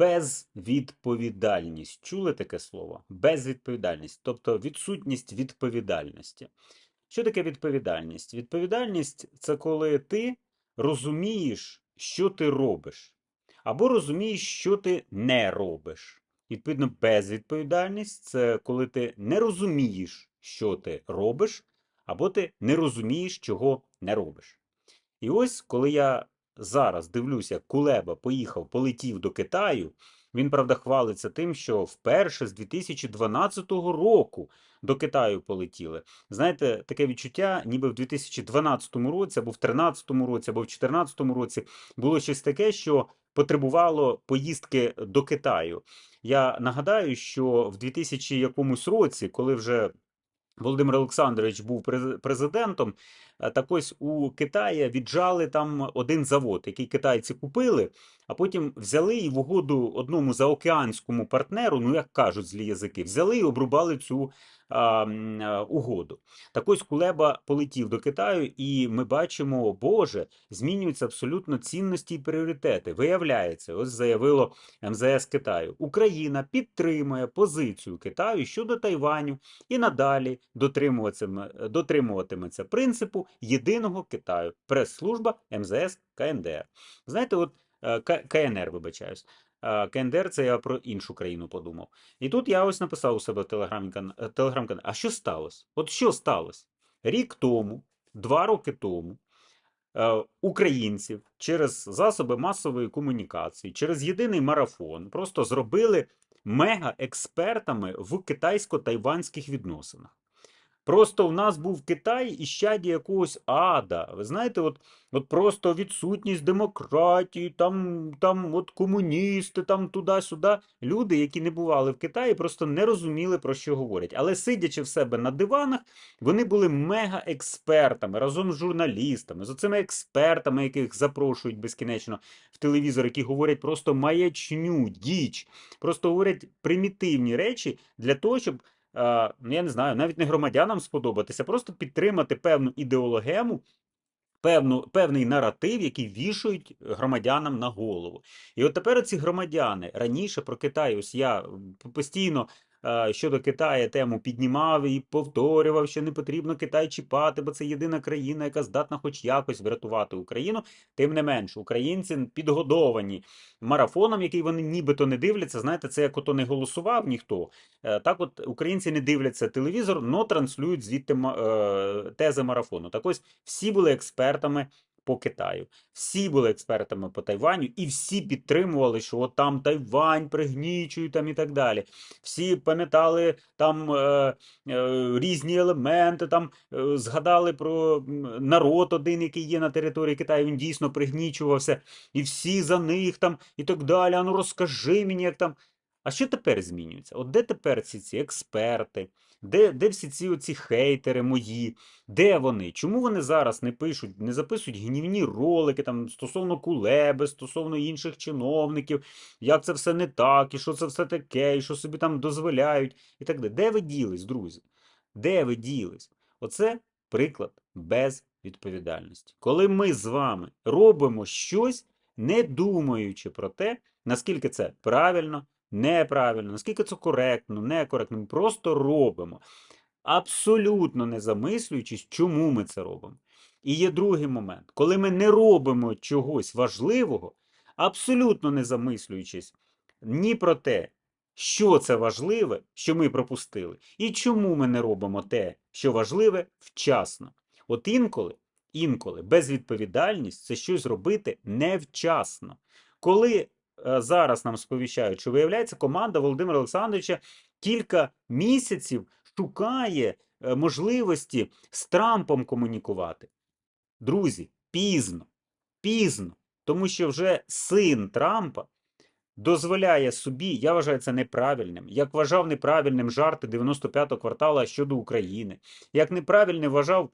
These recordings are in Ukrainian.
безвідповідальність. Чули таке слово? Безвідповідальність, тобто відсутність відповідальності. Що таке відповідальність? Відповідальність це коли ти розумієш, що ти робиш, або розумієш, що ти не робиш. Відповідно, безвідповідальність це коли ти не розумієш, що ти робиш, або ти не розумієш, чого не робиш. І ось, коли я зараз дивлюся, Кулеба поїхав, полетів до Китаю, він, правда, хвалиться тим, що вперше з 2012 року до Китаю полетіли. Знаєте, таке відчуття, ніби в 2012 році, або в 2013 році, або в 2014 році було щось таке, що потребувало поїздки до Китаю. Я нагадаю, що в 2000 якомусь році, коли вже Володимир Олександрович був президентом, е, так ось у Китаї віджали там один завод, який китайці купили, а потім взяли і в угоду одному заокеанському партнеру, ну як кажуть злі язики, взяли і обрубали цю а, угоду. Так ось Кулеба полетів до Китаю, і ми бачимо, Боже, змінюються абсолютно цінності і пріоритети. Виявляється, ось заявило МЗС Китаю. Україна підтримує позицію Китаю щодо Тайваню і надалі дотримуватиметься принципу єдиного Китаю. Прес-служба МЗС КНДР. Знаєте, от КНР, вибачаюсь. Е, КНДР це я про іншу країну подумав. І тут я ось написав у себе телеграм-каналі. А що сталося? От що сталося? Рік тому, два роки тому, е, українців через засоби масової комунікації, через єдиний марафон просто зробили мега-експертами в китайсько-тайванських відносинах. Просто в нас був Китай і щаді якогось ада. Ви знаєте, от, от просто відсутність демократії, там, там от комуністи, там туди-сюди. Люди, які не бували в Китаї, просто не розуміли, про що говорять. Але сидячи в себе на диванах, вони були мега-експертами разом з журналістами, з оцими експертами, яких запрошують безкінечно в телевізор, які говорять просто маячню, діч, просто говорять примітивні речі для того, щоб. Е, ну, я не знаю, навіть не громадянам сподобатися, просто підтримати певну ідеологему, певну, певний наратив, який вішають громадянам на голову. І от тепер ці громадяни раніше про Китай, ось я постійно щодо Китаю тему піднімав і повторював, що не потрібно Китай чіпати, бо це єдина країна, яка здатна хоч якось врятувати Україну. Тим не менш, українці підгодовані марафоном, який вони нібито не дивляться. Знаєте, це як ото не голосував ніхто. Е, Так, от українці не дивляться телевізор, но транслюють звідти е, тези марафону. Так ось всі були експертами по Китаю, всі були експертами по Тайваню, і всі підтримували, що от там Тайвань пригнічують там і так далі. Всі пам'ятали там е, е, різні елементи, там е, згадали про народ один, який є на території Китаю, він дійсно пригнічувався, і всі за них там і так далі. А ну розкажи мені, як там. А що тепер змінюється? От де тепер ці ці експерти? Де, де всі ці оці хейтери мої? Де вони? Чому вони зараз не пишуть, не записують гнівні ролики там стосовно Кулеби, стосовно інших чиновників, як це все не так, і що це все таке, і що собі там дозволяють, і так далі. Де ви ділись, друзі? Де ви ділись? Оце приклад безвідповідальності. Коли ми з вами робимо щось, не думаючи про те, наскільки це правильно, неправильно, наскільки це коректно, некоректно, ми просто робимо, абсолютно не замислюючись, чому ми це робимо. І є другий момент, коли ми не робимо чогось важливого, абсолютно не замислюючись ні про те, що це важливе, що ми пропустили, і чому ми не робимо те, що важливе, вчасно. От інколи, інколи безвідповідальність це щось робити невчасно. Коли зараз нам сповіщають, що виявляється, команда Володимира Олександровича кілька місяців шукає е, можливості з Трампом комунікувати. Друзі, пізно, пізно, тому що вже син Трампа дозволяє собі, я вважаю це неправильним, як вважав неправильним жарти 95-го квартала щодо України, як неправильним вважав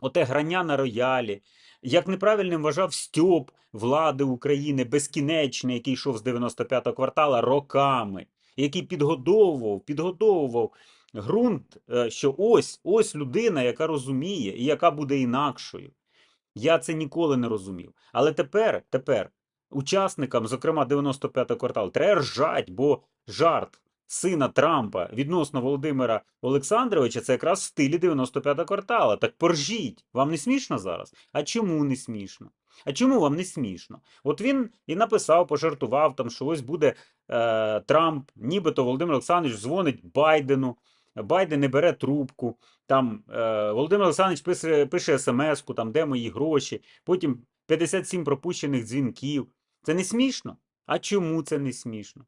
оте грання на роялі, як неправильним вважав Стьоп влади України безкінечний, який йшов з 95-го квартала роками, який підгодовував, підгодовував ґрунт, е, що ось, ось людина, яка розуміє і яка буде інакшою. Я це ніколи не розумів. Але тепер, тепер учасникам, зокрема 95-го кварталу, треба ржать, бо жарт сина Трампа відносно Володимира Олександровича це якраз в стилі 95-го квартала. Так поржіть. Вам не смішно зараз? А чому не смішно? А чому вам не смішно? От він і написав, пожартував там, що ось буде е, Трамп, нібито Володимир Олександрович дзвонить Байдену. Байден не бере трубку. Там е, Володимир Олександрович пише, пише смс-ку, там де мої гроші. Потім 57 пропущених дзвінків. Це не смішно? А чому це не смішно?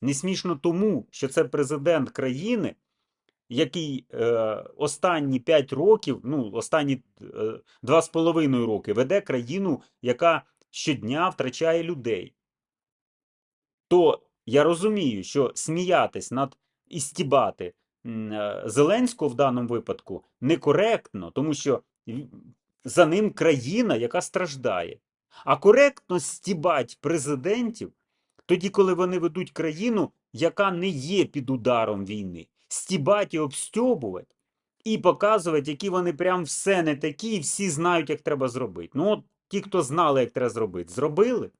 Не смішно тому, що це президент країни, який е, останні 5 років, ну, останні е, 2,5 роки веде країну, яка щодня втрачає людей. То я розумію, що сміятись над і стібати е, Зеленського в даному випадку некоректно, тому що за ним країна, яка страждає. А коректно стібати президентів тоді, коли вони ведуть країну, яка не є під ударом війни. Стібати і обстьобувати і показувати, які вони прям все не такі, і всі знають, як треба зробити. Ну, от ті, хто знали, як треба зробити, зробили.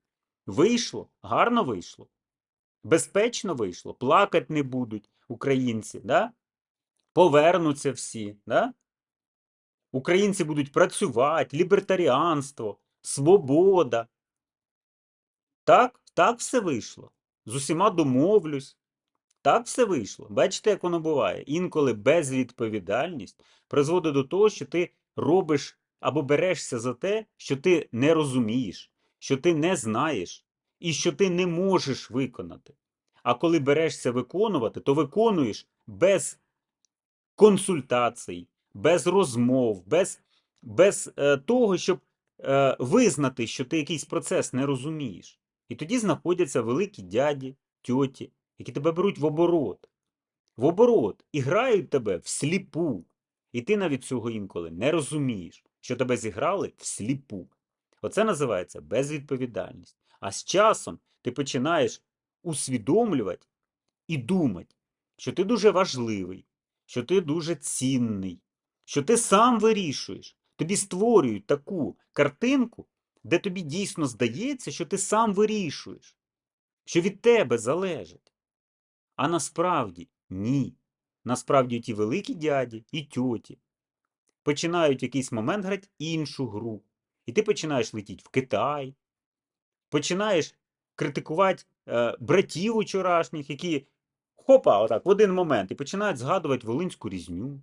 Вийшло, гарно вийшло. Безпечно вийшло, плакати не будуть українці, да? повернуться всі. Да? Українці будуть працювати, лібертаріанство, свобода. Так, так все вийшло. З усіма домовлюсь. Так все вийшло. Бачите, як воно буває. Інколи безвідповідальність призводить до того, що ти робиш або берешся за те, що ти не розумієш, що ти не знаєш і що ти не можеш виконати. А коли берешся виконувати, то виконуєш без консультацій, без розмов, без, без е, того, щоб е, визнати, що ти якийсь процес не розумієш. І тоді знаходяться великі дяді, тьоті, які тебе беруть в оборот. В оборот і грають тебе всліпу. І ти навіть цього інколи не розумієш, що тебе зіграли всліпу. Оце називається безвідповідальність. А з часом ти починаєш усвідомлювати і думати, що ти дуже важливий, що ти дуже цінний, що ти сам вирішуєш. Тобі створюють таку картинку, де тобі дійсно здається, що ти сам вирішуєш, що від тебе залежить. А насправді ні. Насправді ті великі дяді і тьоті починають в якийсь момент грати іншу гру. І ти починаєш летіти в Китай, починаєш критикувати е, братів учорашніх, які хопа, отак, в один момент, і починають згадувати Волинську різню.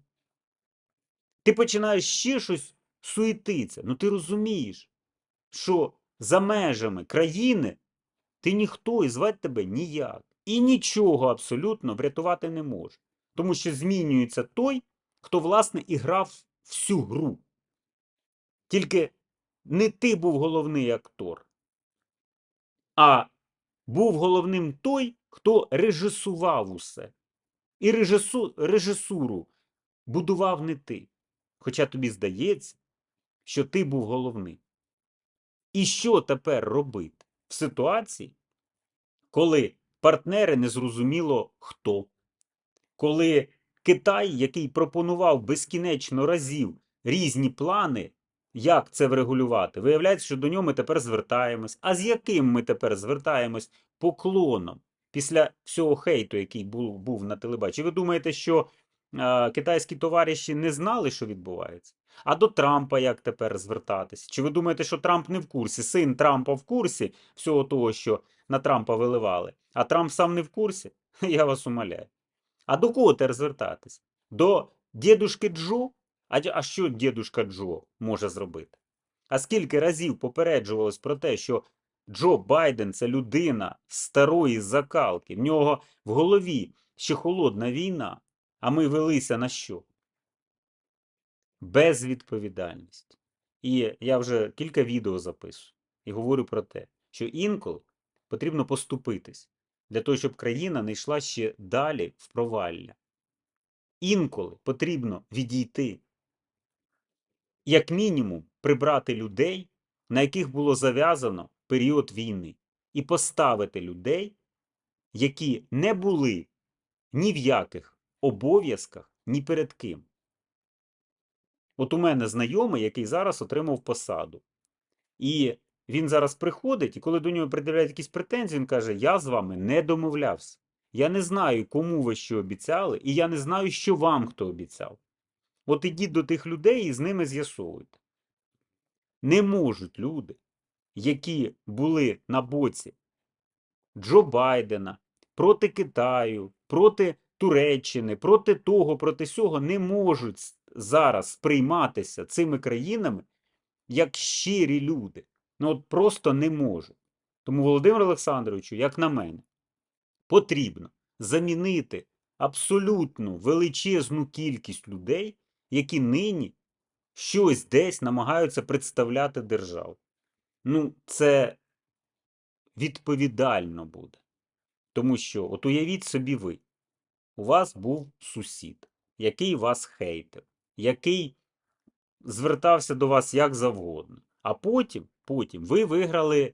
Ти починаєш ще щось суетитися. Ну ти розумієш, що за межами країни ти ніхто і звати тебе ніяк. І нічого абсолютно врятувати не може. Тому що змінюється той, хто, власне, і грав всю гру. Тільки не ти був головний актор, а був головним той, хто режисував усе. І режису, режисуру будував не ти. Хоча тобі здається, що ти був головний. І що тепер робити в ситуації, коли партнери незрозуміло хто, коли Китай, який пропонував безкінечно разів різні плани, як це врегулювати, виявляється, що до нього ми тепер звертаємось. А з яким ми тепер звертаємось поклоном після всього хейту, який був, був на телебаченні? Ви думаєте, що китайські товариші не знали, що відбувається? А до Трампа як тепер звертатись? Чи ви думаєте, що Трамп не в курсі? Син Трампа в курсі всього того, що на Трампа виливали, а Трамп сам не в курсі? Я вас умоляю. А до кого тепер звертатись? До дідушки Джо? А, а що дідушка Джо може зробити? А скільки разів попереджувалось про те, що Джо Байден це людина старої закалки, в нього в голові ще холодна війна, а ми велися на що? Безвідповідальність. І я вже кілька відео записую і говорю про те, що інколи потрібно поступитись для того, щоб країна не йшла ще далі в провалля. Інколи потрібно відійти, як мінімум, прибрати людей, на яких було зав'язано період війни, і поставити людей, які не були ні в яких обов'язках, ні перед ким. От у мене знайомий, який зараз отримав посаду. І Він зараз приходить, і коли до нього пред'являють якісь претензії, він каже: Я з вами не домовлявся. Я не знаю, кому ви що обіцяли, і я не знаю, що вам хто обіцяв. От ідіть до тих людей і з ними з'ясовуйте. Не можуть люди, які були на боці Джо Байдена, проти Китаю, проти Туреччини, проти того, проти сього, не можуть зараз сприйматися цими країнами як щирі люди. Ну от просто не можуть. Тому Володимир Олександровичу, як на мене, потрібно замінити абсолютну величезну кількість людей, які нині щось десь намагаються представляти державу. Ну, це відповідально буде. Тому що, от уявіть собі ви, у вас був сусід, який вас хейтив, який звертався до вас як завгодно. А потім, потім ви виграли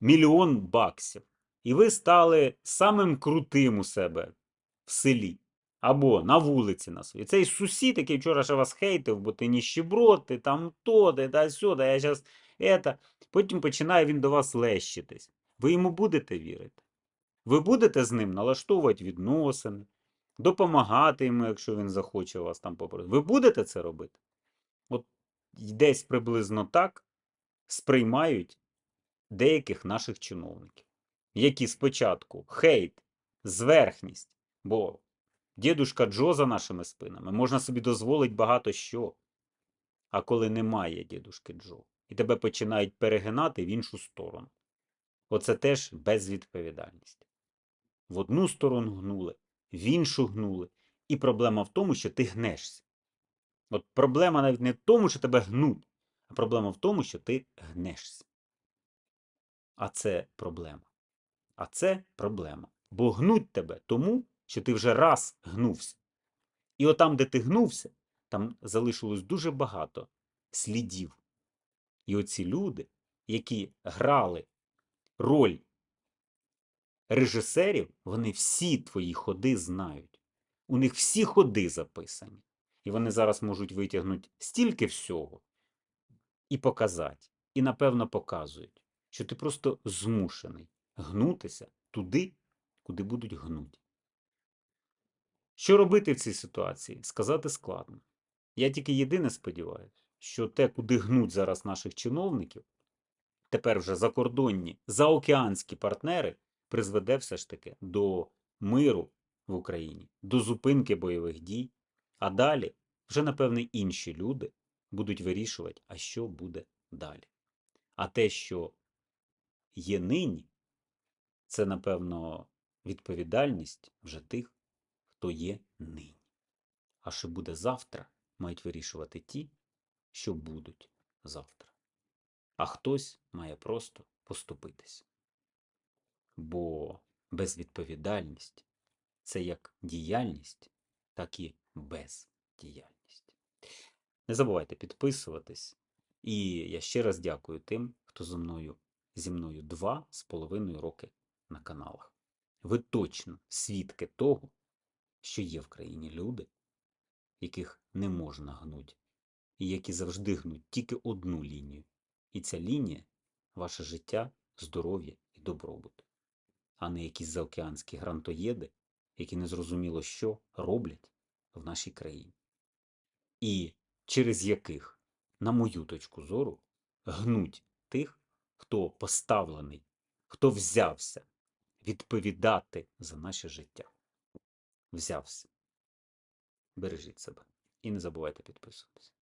мільйон баксів, і ви стали самим крутим у себе в селі або на вулиці на своїй. Цей сусід, який вчора ще вас хейтив, бо ти ніщеброд, ти там то, ти та сюди, я зараз это. Потім починає він до вас лещитись. Ви йому будете вірити? Ви будете з ним налаштовувати відносини, допомагати йому, якщо він захоче вас там попросити. Ви будете це робити? От десь приблизно так сприймають деяких наших чиновників, які спочатку хейт, зверхність, бо дідушка Джо за нашими спинами можна собі дозволити багато що. А коли немає дідушки Джо, і тебе починають перегинати в іншу сторону. Оце теж безвідповідальність. В одну сторону гнули, в іншу гнули. І проблема в тому, що ти гнешся. От проблема навіть не в тому, що тебе гнуть, а проблема в тому, що ти гнешся. А це проблема. А це проблема. Бо гнуть тебе тому, що ти вже раз гнувся. І отам, де ти гнувся, там залишилось дуже багато слідів. І оці люди, які грали роль режисерів, вони всі твої ходи знають. У них всі ходи записані. І вони зараз можуть витягнути стільки всього і показати. І напевно показують, що ти просто змушений гнутися туди, куди будуть гнути. Що робити в цій ситуації? Сказати складно. Я тільки єдине сподіваюся, що те, куди гнуть зараз наших чиновників, тепер вже закордонні, заокеанські партнери, призведе все ж таки до миру в Україні, до зупинки бойових дій, а далі вже, напевне, інші люди будуть вирішувати, а що буде далі. А те, що є нині, це, напевно, відповідальність вже тих, хто є нині. А що буде завтра, мають вирішувати ті, що будуть завтра. А хтось має просто поступитись. Бо безвідповідальність це як діяльність, так і бездіяльність. Не забувайте підписуватись. І я ще раз дякую тим, хто зі мною, зі мною два з половиною роки на каналах. Ви точно свідки того, що є в країні люди, яких не можна гнуть, і які завжди гнуть тільки одну лінію. І ця лінія ваше життя, здоров'я і добробут, а не якісь заокеанські грантоєди, які незрозуміло що роблять в нашій країні. І через яких, на мою точку зору, гнуть тих, хто поставлений, хто взявся відповідати за наше життя. Взявся. Бережіть себе і не забувайте підписуватися.